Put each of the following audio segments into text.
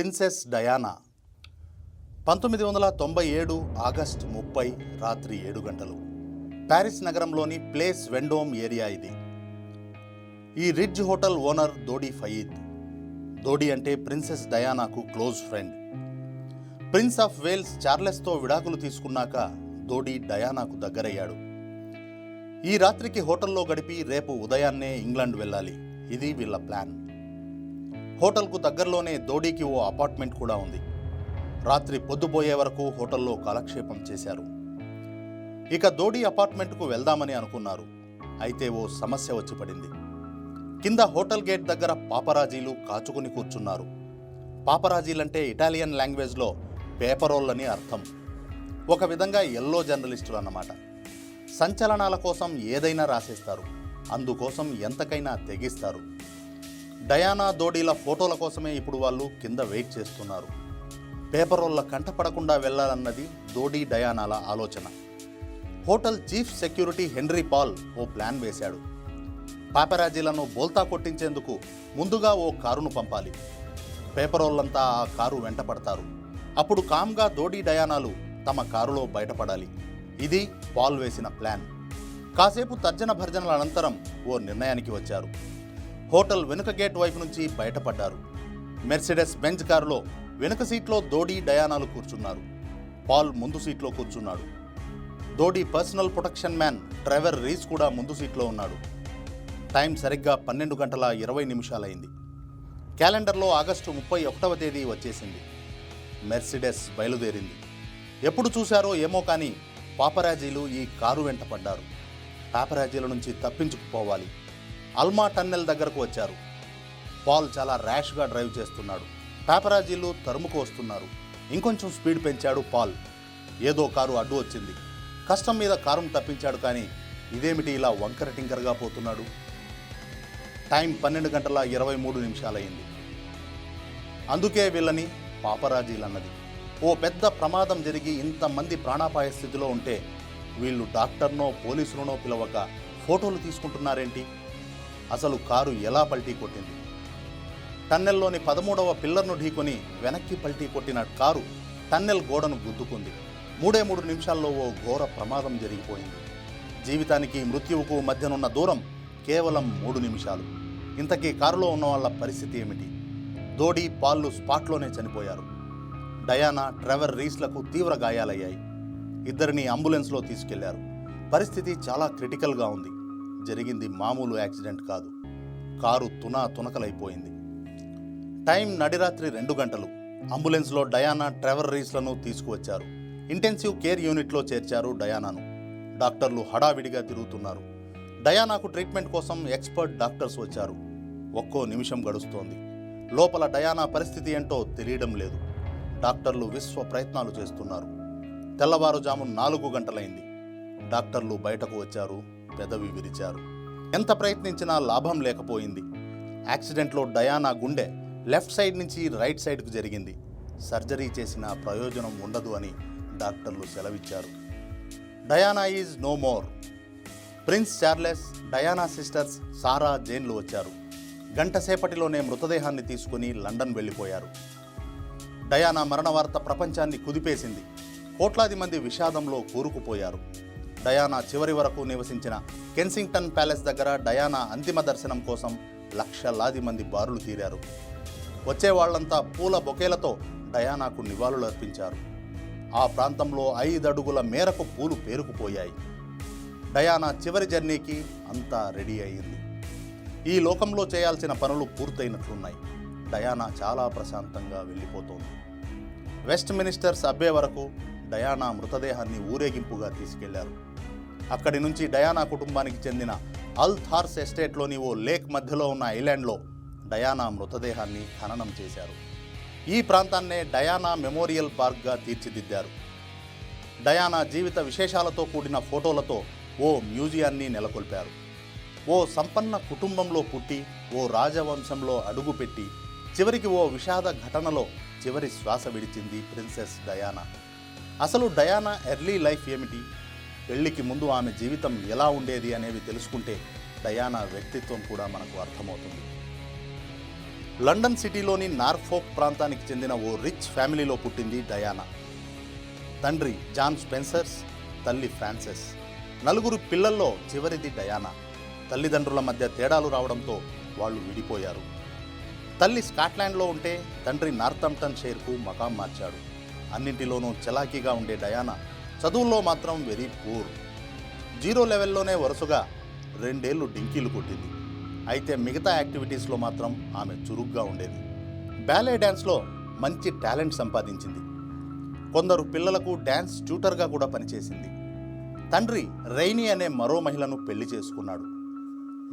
Princess Diana. పంతొమ్మిది వందల తొంభై ఏడు ఆగస్ట్ ముప్పై రాత్రి ఏడు గంటలు. ప్యారిస్ నగరంలోని ప్లేస్ వెండోమ్ ఏరియా ఇది. ఈ Ritz hotel owner Dodi Fayed. Dodi అంటే princess డయానాకు close friend. Prince of Wales చార్లెస్తో విడాకులు తీసుకున్నాక దోడి డయానాకు దగ్గరయ్యాడు. ఈ రాత్రికి హోటల్లో గడిపి రేపు ఉదయాన్నే ఇంగ్లాండ్ వెళ్ళాలి. ఇది వీళ్ళ ప్లాన్. హోటల్కు దగ్గరలోనే దోడీకి ఓ అపార్ట్మెంట్ కూడా ఉంది. రాత్రి పొద్దుపోయే వరకు హోటల్లో కాలక్షేపం చేశారు. ఇక దోడీ అపార్ట్మెంట్కు వెళ్దామని అనుకున్నారు. అయితే ఓ సమస్య వచ్చి పడింది. కింద హోటల్ గేట్ దగ్గర పాపరాజీలు కాచుకుని కూర్చున్నారు. పాపరాజీలంటే ఇటాలియన్ లాంగ్వేజ్లో పేపరోళ్ళని అర్థం. ఒక విధంగా ఎల్లో జర్నలిస్టులు అన్నమాట సంచలనాల కోసం ఏదైనా రాసేస్తారు. అందుకోసం ఎంతకైనా తెగిస్తారు. డయానా దోడీల ఫోటోల కోసమే ఇప్పుడు వాళ్ళు కింద వెయిట్ చేస్తున్నారు. పేపరోళ్ళ కంటపడకుండా వెళ్ళాలన్నది దోడీ డయానాల ఆలోచన. Hotel chief security Henri Paul ఓ ప్లాన్ వేశాడు. పాపరాజీలను బోల్తా కొట్టించేందుకు ముందుగా ఓ కారును పంపాలి. పేపరోళ్ళంతా ఆ కారు వెంటపడతారు అప్పుడు కామ్గా దోడీ డయానాలు తమ కారులో బయటపడాలి. ఇది పాల్ వేసిన ప్లాన్. కాసేపు తర్జన భర్జనల అనంతరం ఓ నిర్ణయానికి వచ్చారు. హోటల్ వెనుక గేట్ వైపు నుంచి బయటపడ్డారు. మెర్సిడెస్ బెంజ్ కారులో వెనుక సీట్లో దోడీ డయానాలు కూర్చున్నారు. పాల్ ముందు సీట్లో కూర్చున్నాడు. Dodi personal protection man driver Rees కూడా ముందు సీట్లో ఉన్నాడు. టైం సరిగ్గా పన్నెండు గంటల ఇరవై నిమిషాలైంది. క్యాలెండర్లో ఆగస్టు ముప్పై ఒకటవ తేదీ వచ్చేసింది. మెర్సిడెస్ బయలుదేరింది. ఎప్పుడు చూశారో ఏమో కానీ పాపరాజీలు ఈ కారు వెంట పడ్డారు. పాపరాజీల నుంచి తప్పించుకుపోవాలి. అల్మా టన్నెల్ దగ్గరకు వచ్చారు. పాల్ చాలా ర్యాష్గా డ్రైవ్ చేస్తున్నాడు. పాపరాజీలు తరుముకు వస్తున్నారు. ఇంకొంచెం స్పీడ్ పెంచాడు పాల్. ఏదో కారు అడ్డు వచ్చింది. కష్టం మీద కారును తప్పించాడు కానీ ఇదేమిటి ఇలా వంకర టింకరగా పోతున్నాడు? టైం పన్నెండు గంటల ఇరవై మూడు నిమిషాలయ్యింది. అందుకే వీళ్ళని పాపరాజీలన్నది. ఓ పెద్ద ప్రమాదం జరిగి ఇంతమంది ప్రాణాపాయ స్థితిలో ఉంటే వీళ్ళు డాక్టర్నో పోలీసులనో పిలవక ఫోటోలు తీసుకుంటున్నారేంటి? అసలు కారు ఎలా పల్టీ కొట్టింది? టన్నెల్లోని పదమూడవ పిల్లర్ను ఢీకొని వెనక్కి పల్టీ కొట్టిన కారు టన్నెల్ గోడను గుద్దుకుంది. మూడే మూడు నిమిషాల్లో ఓ ఘోర ప్రమాదం జరిగిపోయింది. జీవితానికి మృత్యువుకు మధ్యనున్న దూరం కేవలం మూడు నిమిషాలు. ఇంతకీ కారులో ఉన్న వాళ్ళ పరిస్థితి ఏమిటి? దోడి పాళ్ళు స్పాట్లోనే చనిపోయారు. డయానా ట్రెవర్ రీస్లకు తీవ్ర గాయాలయ్యాయి. ఇద్దరిని అంబులెన్స్లో తీసుకెళ్ళారు. పరిస్థితి చాలా క్రిటికల్గా ఉంది. జరిగింది మామూలు యాక్సిడెంట్ కాదు. కారు తునా తునకలైపోయింది. టైం నడిరాత్రి రెండు గంటలు. అంబులెన్స్లో డయానా ట్రెవర్ రీస్లను తీసుకువచ్చారు. ఇంటెన్సివ్ కేర్ యూనిట్లో చేర్చారు డయానాను. డాక్టర్లు హడావిడిగా తిరుగుతున్నారు. డయానాకు ట్రీట్మెంట్ కోసం ఎక్స్పర్ట్ డాక్టర్స్ వచ్చారు. ఒక్కో నిమిషం గడుస్తోంది. లోపల డయానా పరిస్థితి ఏంటో తెలియడం లేదు. డాక్టర్లు విశ్వ ప్రయత్నాలు చేస్తున్నారు. తెల్లవారుజాము నాలుగు గంటలైంది. డాక్టర్లు బయటకు వచ్చారు. పెదవి విరిచారు. ఎంత ప్రయత్నించినా లాభం లేకపోయింది. యాక్సిడెంట్లో డయానా గుండె లెఫ్ట్ సైడ్ నుంచి రైట్ సైడ్కు జరిగింది. సర్జరీ చేసిన ప్రయోజనం ఉండదు అని డాక్టర్లు సెలవిచ్చారు. Diana is no more. Prince Charles Diana sisters Sarah జైన్లు వచ్చారు. గంట సేపటిలోనే మృతదేహాన్ని తీసుకుని లండన్ వెళ్ళిపోయారు. డయానా మరణ వార్త ప్రపంచాన్ని కుదిపేసింది. కోట్లాది మంది విషాదంలో కూరుకుపోయారు. డయానా చివరి వరకు నివసించిన కెన్సింగ్టన్ ప్యాలెస్ దగ్గర డయానా అంతిమ దర్శనం కోసం లక్షలాది మంది బారులు తీరారు. వచ్చే వాళ్ళంతా పూల బొకేలతో డయానాకు నివాళులు అర్పించారు ఆ ప్రాంతంలో ఐదు అడుగుల మేరకు పూలు పేరుకుపోయాయి. డయానా చివరి జర్నీకి అంతా రెడీ అయింది ఈ లోకంలో చేయాల్సిన పనులు పూర్తయినట్లున్నాయి. డయానా చాలా ప్రశాంతంగా వెళ్ళిపోతోంది. వెస్ట్ మినిస్టర్స్ అబ్బే వరకు డయానా మృతదేహాన్ని ఊరేగింపుగా తీసుకెళ్ళారు. అక్కడి నుంచి డయానా కుటుంబానికి చెందిన అల్ థార్స్ ఎస్టేట్లోని ఓ లేక్ మధ్యలో ఉన్న ఐలాండ్లో డయానా మృతదేహాన్ని ఖననం చేశారు. ఈ ప్రాంతాన్నే డయానా మెమోరియల్ పార్క్గా తీర్చిదిద్దారు. డయానా జీవిత విశేషాలతో కూడిన ఫోటోలతో ఓ మ్యూజియాన్ని నెలకొల్పారు. ఓ సంపన్న కుటుంబంలో పుట్టి ఓ రాజవంశంలో అడుగుపెట్టి చివరికి ఓ విషాద ఘటనలో చివరి శ్వాస విడిచింది ప్రిన్సెస్ డయానా. అసలు డయానా ఎర్లీ లైఫ్ ఏమిటి? పెళ్ళికి ముందు ఆమె జీవితం ఎలా ఉండేది అనేవి తెలుసుకుంటే డయానా వ్యక్తిత్వం కూడా మనకు అర్థమవుతుంది. లండన్ సిటీలోని నార్ఫోక్ ప్రాంతానికి చెందిన ఓ రిచ్ ఫ్యామిలీలో పుట్టింది డయానా. తండ్రి జాన్ స్పెన్సర్స్ తల్లి ఫ్రాన్సెస్. నలుగురు పిల్లల్లో చివరిది డయానా. తల్లిదండ్రుల మధ్య తేడాలు రావడంతో వాళ్ళు విడిపోయారు. తల్లి స్కాట్లాండ్లో ఉంటే తండ్రి నార్థంప్టన్ షేర్కు మకాం మార్చాడు. అన్నింటిలోనూ చలాకీగా ఉండే డయానా చదువుల్లో మాత్రం వెరీ పూర్. జీరో లెవెల్లోనే వరుసగా రెండేళ్ళు డింకీలు కొట్టింది. అయితే మిగతా యాక్టివిటీస్లో మాత్రం ఆమె చురుగ్గా ఉండేది. బ్యాలే డ్యాన్స్లో మంచి టాలెంట్ సంపాదించింది. కొందరు పిల్లలకు డ్యాన్స్ ట్యూటర్గా కూడా పనిచేసింది. తండ్రి రైనీ అనే మరో మహిళను పెళ్ళి చేసుకున్నాడు.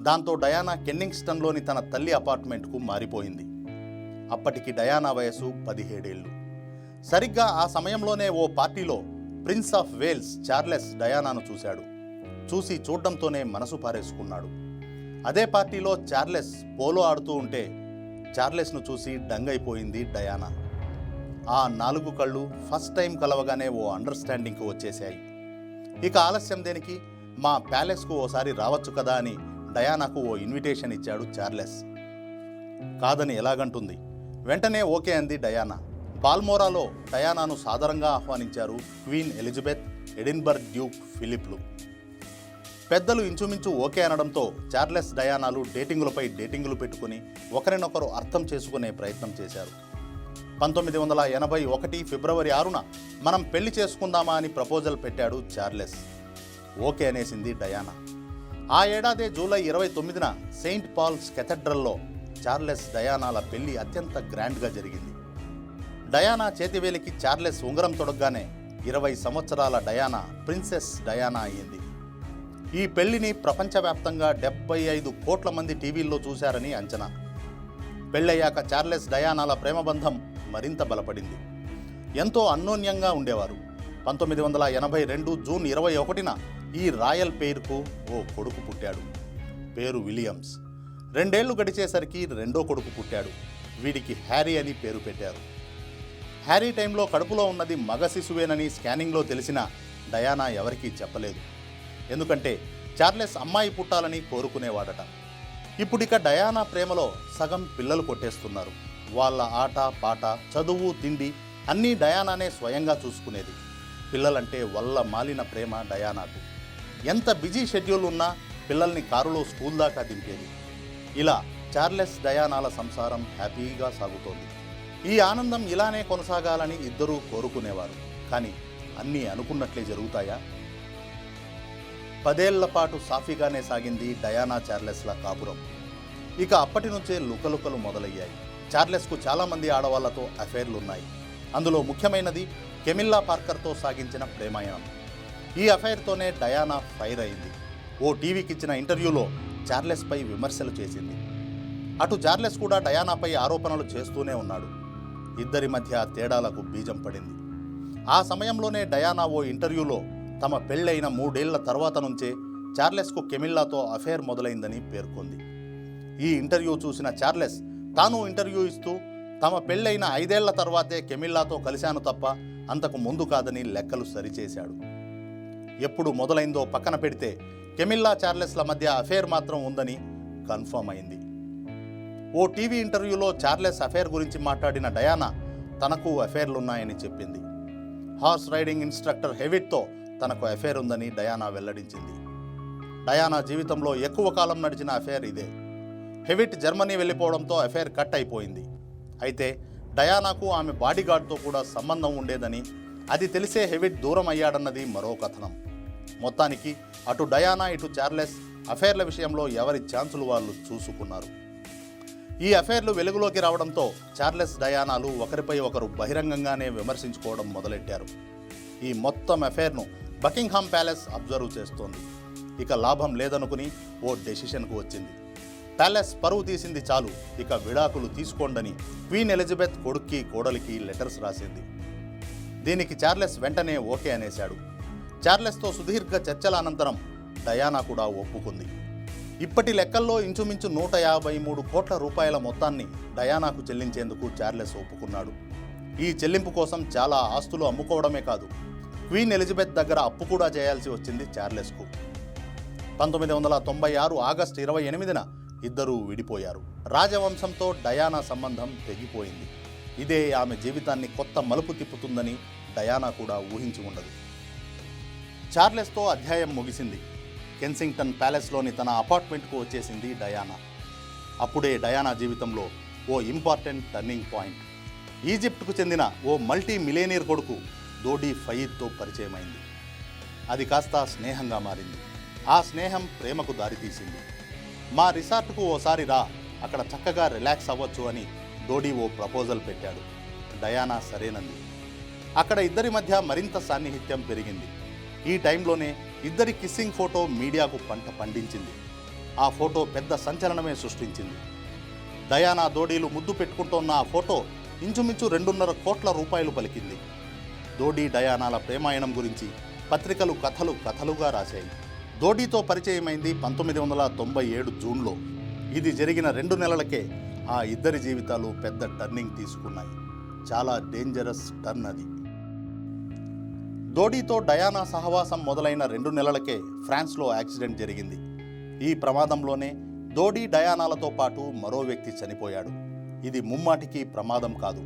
దాంతో డయానా కెన్నింగ్స్టన్లోని తన తల్లి అపార్ట్మెంట్కు మారిపోయింది. అప్పటికి డయానా వయసు పదిహేడేళ్ళు సరిగ్గా ఆ సమయంలోనే ఓ పార్టీలో ప్రిన్స్ ఆఫ్ వేల్స్ చార్లెస్ డయానాను చూశాడు. చూసి చూడడంతోనే మనసు పారేసుకున్నాడు. అదే పార్టీలో చార్లెస్ పోలో ఆడుతూ ఉంటే చార్లెస్ను చూసి డంగైపోయింది డయానా. ఆ నాలుగు కళ్ళు ఫస్ట్ టైం కలవగానే ఓ అండర్స్టాండింగ్కి వచ్చేశాయి. ఇక ఆలస్యం దేనికి? మా ప్యాలెస్కు ఓసారి రావచ్చు కదా అని డయానాకు ఓ ఇన్విటేషన్ ఇచ్చాడు చార్లెస్. కాదని ఎలాగంటుంది? వెంటనే ఓకే అంది డయానా. బాల్మోరాలో డయానాను సాదరంగా ఆహ్వానించారు క్వీన్ ఎలిజబెత్ ఎడిన్బర్గ్ డ్యూక్ ఫిలిప్లు. పెద్దలు ఇంచుమించు ఓకే అనడంతో చార్లెస్ డయానాలు డేటింగులపై డేటింగులు పెట్టుకుని ఒకరినొకరు అర్థం చేసుకునే ప్రయత్నం చేశారు. పంతొమ్మిది వందల ఎనభై ఒకటి ఫిబ్రవరి ఆరున మనం పెళ్ళి చేసుకుందామా అని ప్రపోజల్ పెట్టాడు చార్లెస్. ఓకే అనేసింది డయానా. ఆ ఏడాదే జూలై ఇరవై తొమ్మిదిన సెయింట్ పాల్స్ కెథడ్రల్లో చార్లెస్ డయానాల పెళ్ళి అత్యంత గ్రాండ్గా జరిగింది. డయానా చేతివేలికి చార్లెస్ ఉంగరం తొడగ్గానే ఇరవై సంవత్సరాల డయానా ప్రిన్సెస్ డయానా అయ్యింది. ఈ పెళ్ళిని ప్రపంచవ్యాప్తంగా డెబ్బై ఐదు కోట్ల మంది టీవీల్లో చూశారని అంచనా. పెళ్ళయ్యాక చార్లెస్ డయానాల ప్రేమబంధం మరింత బలపడింది. ఎంతో అన్యోన్యంగా ఉండేవారు. పంతొమ్మిది వందల ఎనభై రెండు జూన్ ఇరవై ఒకటిన ఈ రాయల్ పేరుకు ఓ కొడుకు పుట్టాడు. పేరు విలియమ్స్. రెండేళ్ళు గడిచేసరికి రెండో కొడుకు పుట్టాడు. వీడికి హ్యారీ అని పేరు పెట్టారు. హ్యారీ టైంలో కడుపులో ఉన్నది మగ శిశువేనని స్కానింగ్లో తెలిసిన డయానా ఎవరికీ చెప్పలేదు. ఎందుకంటే చార్లెస్ అమ్మాయి పుట్టాలని కోరుకునేవాడట. ఇప్పుడిక డయానా ప్రేమలో సగం పిల్లలు కొట్టేస్తున్నారు. వాళ్ళ ఆట పాట చదువు తిండి అన్నీ డయానానే స్వయంగా చూసుకునేది. పిల్లలంటే వల్ల మాలిన ప్రేమ డయానాకు. ఎంత బిజీ షెడ్యూల్ ఉన్నా పిల్లల్ని కారులో స్కూల్ దాకా దింపేది. ఇలా చార్లెస్ డయానాల సంసారం హ్యాపీగా సాగుతోంది. ఈ ఆనందం ఇలానే కొనసాగాలని ఇద్దరూ కోరుకునేవారు. కానీ అన్నీ అనుకున్నట్లే జరుగుతాయా? పదేళ్ళ పాటు సాఫీగానే సాగింది డయానా చార్లెస్ల కాపురం. ఇక అప్పటి నుంచే లుకలుకలు మొదలయ్యాయి. చార్లెస్కు చాలామంది ఆడవాళ్ళతో అఫైర్లు ఉన్నాయి అందులో ముఖ్యమైనది కెమిల్లా పార్కర్తో సాగించిన ప్రేమాయణం. ఈ అఫైర్తోనే డయానా ఫైర్ అయింది. ఓ టీవీకి ఇచ్చిన ఇంటర్వ్యూలో చార్లెస్పై విమర్శలు చేసింది. అటు చార్లెస్ కూడా డయానాపై ఆరోపణలు చేస్తూనే ఉన్నాడు. ఇద్దరి మధ్య తేడాలకు బీజం పడింది. ఆ సమయంలోనే డయానా ఓ ఇంటర్వ్యూలో తమ పెళ్ళైన మూడేళ్ళ తర్వాత నుంచే చార్లెస్కు కెమిల్లాతో అఫేర్ మొదలైందని పేర్కొంది. ఈ ఇంటర్వ్యూ చూసిన చార్లెస్ తాను ఇంటర్వ్యూ ఇస్తూ తమ పెళ్ళైన ఐదేళ్ళ తర్వాతే కెమిల్లాతో కలిశాను తప్ప అంతకు ముందు కాదని లెక్కలు సరిచేశాడు. ఎప్పుడు మొదలైందో పక్కన పెడితే కెమిల్లా చార్లెస్ల మధ్య అఫేర్ మాత్రం ఉందని కన్ఫర్మ్ అయింది. ఓ టీవీ ఇంటర్వ్యూలో చార్లెస్ అఫేర్ గురించి మాట్లాడిన డయానా తనకు అఫేర్లున్నాయని చెప్పింది. హార్స్ రైడింగ్ ఇన్స్ట్రక్టర్ హెవిట్తో తనకు అఫేర్ ఉందని డయానా వెల్లడించింది. డయానా జీవితంలో ఎక్కువ కాలం నడిచిన అఫేర్ ఇదే. హెవిట్ జర్మనీ వెళ్ళిపోవడంతో అఫేర్ కట్ అయిపోయింది. అయితే డయానాకు ఆమె బాడీగార్డ్తో కూడా సంబంధం ఉండేదని అది తెలిసే హెవిట్ దూరం అయ్యాడన్నది మరో కథనం. మొత్తానికి అటు డయానా ఇటు చార్లెస్ అఫేర్ల విషయంలో ఎవరి ఛాన్సులు వాళ్ళు చూసుకున్నారు. ఈ అఫైర్లు వెలుగులోకి రావడంతో చార్లెస్ డయానాలు ఒకరిపై ఒకరు బహిరంగంగానే విమర్శించుకోవడం మొదలెట్టారు. ఈ మొత్తం అఫైర్ను బకింగ్హామ్ ప్యాలెస్ అబ్జర్వ్ చేస్తోంది. ఇక లాభం లేదనుకుని ఓ డెసిషన్కు వచ్చింది. ప్యాలెస్ పరువు తీసింది చాలు ఇక విడాకులు తీసుకోండని క్వీన్ ఎలిజబెత్ కొడుక్కి కోడలికి లెటర్స్ రాసింది. దీనికి చార్లెస్ వెంటనే ఓకే అనేశాడు. చార్లెస్తో సుదీర్ఘ చర్చల అనంతరం డయానా కూడా ఒప్పుకుంది. ఇప్పటి లెక్కల్లో ఇంచుమించు నూట యాభై మూడు కోట్ల రూపాయల మొత్తాన్ని డయానాకు చెల్లించేందుకు చార్లెస్ ఒప్పుకున్నాడు. ఈ చెల్లింపు కోసం చాలా ఆస్తులు అమ్ముకోవడమే కాదు క్వీన్ ఎలిజబెత్ దగ్గర అప్పు కూడా చేయాల్సి వచ్చింది చార్లెస్కు. పంతొమ్మిది వందల తొంభై ఆరు ఆగస్టు ఇరవై ఎనిమిదిన ఇద్దరూ విడిపోయారు. రాజవంశంతో డయానా సంబంధం తెగిపోయింది. ఇదే ఆమె జీవితాన్ని కొత్త మలుపు తిప్పుతుందని డయానా కూడా ఊహించి ఉండదు. చార్లెస్తో అధ్యాయం ముగిసింది. కెన్సింగ్టన్ ప్యాలెస్లోని తన అపార్ట్మెంట్కు వచ్చేసింది డయానా. అప్పుడే డయానా జీవితంలో ఓ ఇంపార్టెంట్ టర్నింగ్ పాయింట్. ఈజిప్ట్కు చెందిన ఓ మల్టీ మిలేనియర్ కొడుకు దోడీ ఫయీద్తో పరిచయమైంది. అది కాస్త స్నేహంగా మారింది. ఆ స్నేహం ప్రేమకు దారితీసింది. మా రిసార్ట్కు ఓసారి రా అక్కడ చక్కగా రిలాక్స్ అవ్వచ్చు అని డోడీ ఓ ప్రపోజల్ పెట్టాడు. డయానా సరేనంది. అక్కడ ఇద్దరి మధ్య మరింత సాన్నిహిత్యం పెరిగింది. ఈ టైంలోనే ఇద్దరి కిస్సింగ్ ఫోటో మీడియాకు పంట పండించింది. ఆ ఫోటో పెద్ద సంచలనమే సృష్టించింది. డయానా దోడీలు ముద్దు పెట్టుకుంటోన్న ఆ ఫోటో ఇంచుమించు రెండున్నర కోట్ల రూపాయలు పలికింది. దోడీ డయానాల ప్రేమాయణం గురించి పత్రికలు కథలు కథలుగా రాశాయి. దోడీతో పరిచయమైంది పంతొమ్మిది వందల తొంభై ఏడు జూన్లో. ఇది జరిగిన రెండు నెలలకే ఆ ఇద్దరి జీవితాలు పెద్ద టర్నింగ్ తీసుకున్నాయి. చాలా డేంజరస్ టర్న్ అది. దోడీతో డయానా సహవాసం మొదలైన రెండు నెలలకే ఫ్రాన్స్లో యాక్సిడెంట్ జరిగింది. ఈ ప్రమాదంలోనే దోడీ డయానాలతో పాటు మరో వ్యక్తి చనిపోయాడు. ఇది ముమ్మాటికి ప్రమాదం కాదు.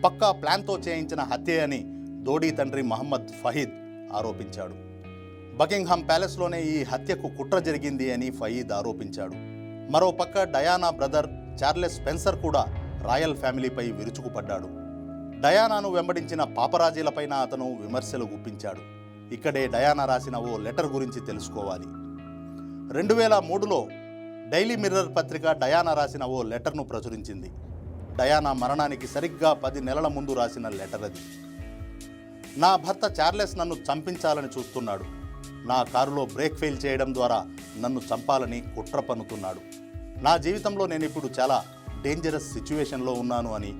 పక్కా ప్లాన్తో చేయించిన హత్యే అని దోడీ తండ్రి మహమ్మద్ ఫహీద్ ఆరోపించాడు. బకింగ్హామ్ ప్యాలెస్లోనే ఈ హత్యకు కుట్ర జరిగింది అని ఫయీద్ ఆరోపించాడు. మరోపక్క డయానా బ్రదర్ చార్లెస్ స్పెన్సర్ కూడా రాయల్ ఫ్యామిలీపై విరుచుకుపడ్డాడు. డయానాను వెంబడించిన పాపరాజీలపైన అతను విమర్శలు గుప్పించాడు. ఇక్కడే డయానా రాసిన ఓ లెటర్ గురించి తెలుసుకోవాలి. రెండు వేల మూడులో డైలీ మిర్రర్ పత్రిక డయానా రాసిన ఓ లెటర్ను ప్రచురించింది. డయానా మరణానికి సరిగ్గా పది నెలల ముందు రాసిన లెటర్ అది. నా భర్త చార్లెస్ నన్ను చంపించాలని చూస్తున్నాడు. నా కారులో బ్రేక్ ఫెయిల్ చేయడం ద్వారా నన్ను చంపాలని కుట్ర పన్నుతున్నాడు. నా జీవితంలో నేను ఇప్పుడు చాలా డేంజరస్ సిచ్యువేషన్లో ఉన్నాను అని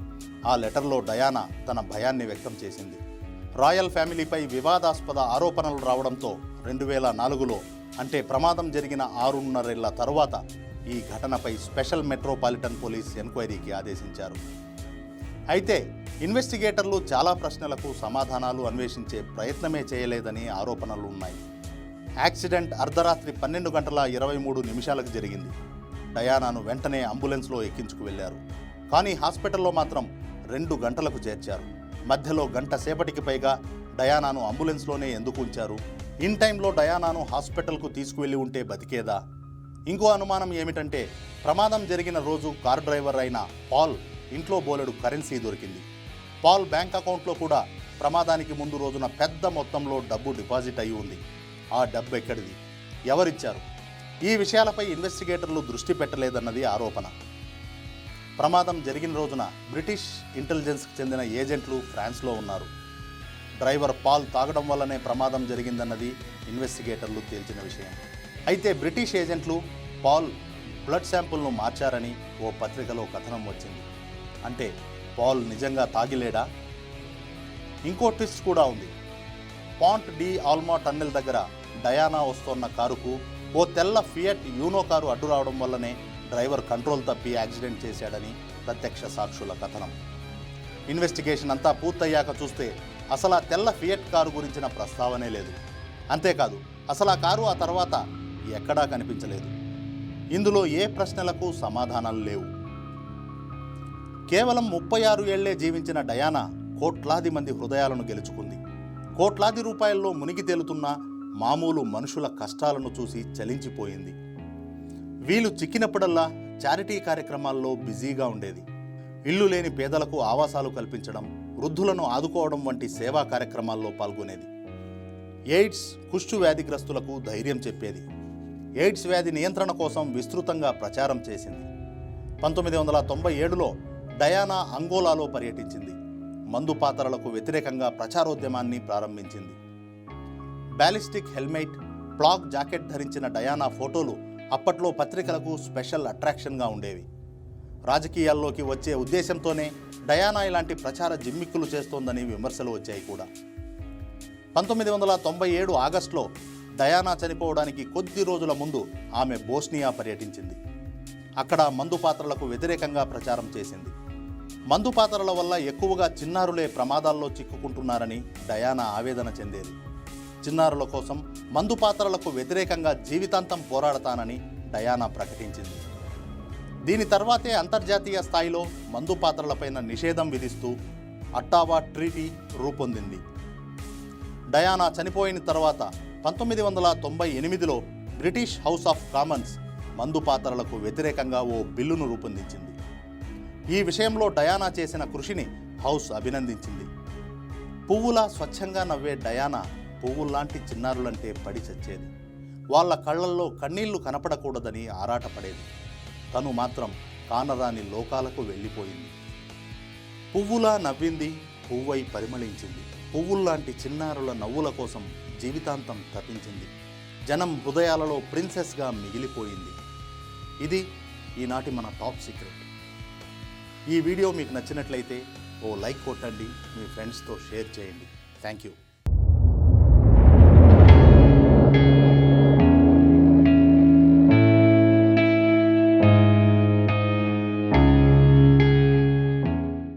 ఆ లెటర్లో డయానా తన భయాన్ని వ్యక్తం చేసింది. రాయల్ ఫ్యామిలీపై వివాదాస్పద ఆరోపణలు రావడంతో రెండు వేల నాలుగులో అంటే ప్రమాదం జరిగిన ఆరున్నరేళ్ళ తరువాత ఈ ఘటనపై స్పెషల్ మెట్రోపాలిటన్ పోలీస్ ఎంక్వైరీకి ఆదేశించారు. అయితే ఇన్వెస్టిగేటర్లు చాలా ప్రశ్నలకు సమాధానాలు అన్వేషించే ప్రయత్నమే చేయలేదని ఆరోపణలు ఉన్నాయి. యాక్సిడెంట్ అర్ధరాత్రి పన్నెండు గంటల ఇరవై మూడు నిమిషాలకు జరిగింది. డయానాను వెంటనే అంబులెన్స్లో ఎక్కించుకు వెళ్ళారు కానీ హాస్పిటల్లో మాత్రం రెండు గంటలకు చేర్చారు. మధ్యలో గంట సేపటికి పైగా డయానాను అంబులెన్స్లోనే ఎందుకు ఉంచారు? ఇన్ టైంలో డయానాను హాస్పిటల్కు తీసుకువెళ్ళి ఉంటే బతికేదా? ఇంకో అనుమానం ఏమిటంటే ప్రమాదం జరిగిన రోజు కార్ డ్రైవర్ అయిన పాల్ ఇంట్లో బోలెడు కరెన్సీ దొరికింది. పాల్ బ్యాంక్ అకౌంట్లో కూడా ప్రమాదానికి ముందు రోజున పెద్ద మొత్తంలో డబ్బు డిపాజిట్ అయి ఉంది. ఆ డబ్బు ఎక్కడిది? ఎవరిచ్చారు? ఈ విషయాలపై ఇన్వెస్టిగేటర్లు దృష్టి పెట్టలేదన్నది ఆరోపణ. ప్రమాదం జరిగిన రోజున బ్రిటిష్ ఇంటెలిజెన్స్కి చెందిన ఏజెంట్లు ఫ్రాన్స్లో ఉన్నారు. డ్రైవర్ పాల్ తాగడం వల్లనే ప్రమాదం జరిగిందన్నది ఇన్వెస్టిగేటర్లు తేల్చిన విషయం. అయితే బ్రిటిష్ ఏజెంట్లు పాల్ బ్లడ్ శాంపుల్ను మార్చారని ఓ పత్రికలో కథనం వచ్చింది. అంటే పాల్ నిజంగా తాగిలేడా? ఇంకో ట్విస్ట్ కూడా ఉంది. పాంట్ డి ఆల్మా టన్నెల్ దగ్గర డయానా వస్తోన్న కారుకు ఓ తెల్ల ఫియట్ యూనో కారు అడ్డు రావడం వల్లనే డ్రైవర్ కంట్రోల్ తప్పి యాక్సిడెంట్ చేశాడని ప్రత్యక్ష సాక్షుల కథనం. ఇన్వెస్టిగేషన్ అంతా పూర్తయ్యాక చూస్తే అసలు ఆ తెల్ల ఫియట్ కారు గురించిన ప్రస్తావనే లేదు. అంతేకాదు అసలు ఆ కారు ఆ తర్వాత ఎక్కడా కనిపించలేదు. ఇందులో ఏ ప్రశ్నలకు సమాధానాలు లేవు. కేవలం ముప్పై ఆరు ఏళ్ళే జీవించిన డయానా కోట్లాది మంది హృదయాలను గెలుచుకుంది. కోట్లాది రూపాయల్లో మునిగి తేలుతున్న మామూలు మనుషుల కష్టాలను చూసి చలించిపోయింది. వీలు చిక్కినప్పుడల్లా చారిటీ కార్యక్రమాల్లో బిజీగా ఉండేది. ఇల్లు లేని పేదలకు ఆవాసాలు కల్పించడం వృద్ధులను ఆదుకోవడం వంటి సేవా కార్యక్రమాల్లో పాల్గొనేది. ఎయిడ్స్ కుష్టు వ్యాధిగ్రస్తులకు ధైర్యం చెప్పేది. ఎయిడ్స్ వ్యాధి నియంత్రణ కోసం విస్తృతంగా ప్రచారం చేసింది. పంతొమ్మిది వందల తొంభై ఏడులో డయానా అంగోలాలో పర్యటించింది. మందు పాత్రలకు వ్యతిరేకంగా ప్రచారోద్యమాన్ని ప్రారంభించింది. బ్యాలిస్టిక్ హెల్మెట్ ప్లాగ్ జాకెట్ ధరించిన డయానా ఫోటోలు అప్పట్లో పత్రికలకు స్పెషల్ అట్రాక్షన్గా ఉండేవి. రాజకీయాల్లోకి వచ్చే ఉద్దేశంతోనే డయానా ఇలాంటి ప్రచార జిమ్మిక్కులు చేస్తోందని విమర్శలు వచ్చాయి కూడా. పంతొమ్మిది వందల తొంభై ఏడు ఆగస్టులో డయానా చనిపోవడానికి కొద్ది రోజుల ముందు ఆమె బోస్నియా పర్యటించింది. అక్కడ మందు పాత్రలకు వ్యతిరేకంగా ప్రచారం చేసింది. మందు పాత్రల వల్ల ఎక్కువగా చిన్నారులే ప్రమాదాల్లో చిక్కుకుంటున్నారని డయానా ఆవేదన చెందేది. చిన్నారుల కోసం మందు పాత్రలకు వ్యతిరేకంగా జీవితాంతం పోరాడతానని డయానా ప్రకటించింది. దీని తర్వాతే అంతర్జాతీయ స్థాయిలో మందు పాత్రలపైన నిషేధం విధిస్తూ అట్టావా ట్రీటీ రూపొందింది. డయానా చనిపోయిన తర్వాత పంతొమ్మిది వందల తొంభై ఎనిమిదిలో బ్రిటిష్ హౌస్ ఆఫ్ కామన్స్ మందు పాత్రలకు వ్యతిరేకంగా ఓ బిల్లును రూపొందించింది. ఈ విషయంలో డయానా చేసిన కృషిని హౌస్ అభినందించింది. పువ్వులా స్వచ్ఛంగా నవ్వే డయానా పువ్వుల్లాంటి చిన్నారులంటే పడి చచ్చేది. వాళ్ళ కళ్ళల్లో కన్నీళ్ళు కనపడకూడదని ఆరాటపడేది. తను మాత్రం కానరాని లోకాలకు వెళ్ళిపోయింది. పువ్వులా నవ్వింది పువ్వై పరిమళించింది. పువ్వుల్లాంటి చిన్నారుల నవ్వుల కోసం జీవితాంతం తప్పించింది జనం హృదయాలలో ప్రిన్సెస్గా మిగిలిపోయింది. ఇది ఈనాటి మన టాప్ సీక్రెట్. ఈ వీడియో మీకు నచ్చినట్లయితే ఓ లైక్ కొట్టండి మీ ఫ్రెండ్స్తో షేర్ చేయండి. Thank you.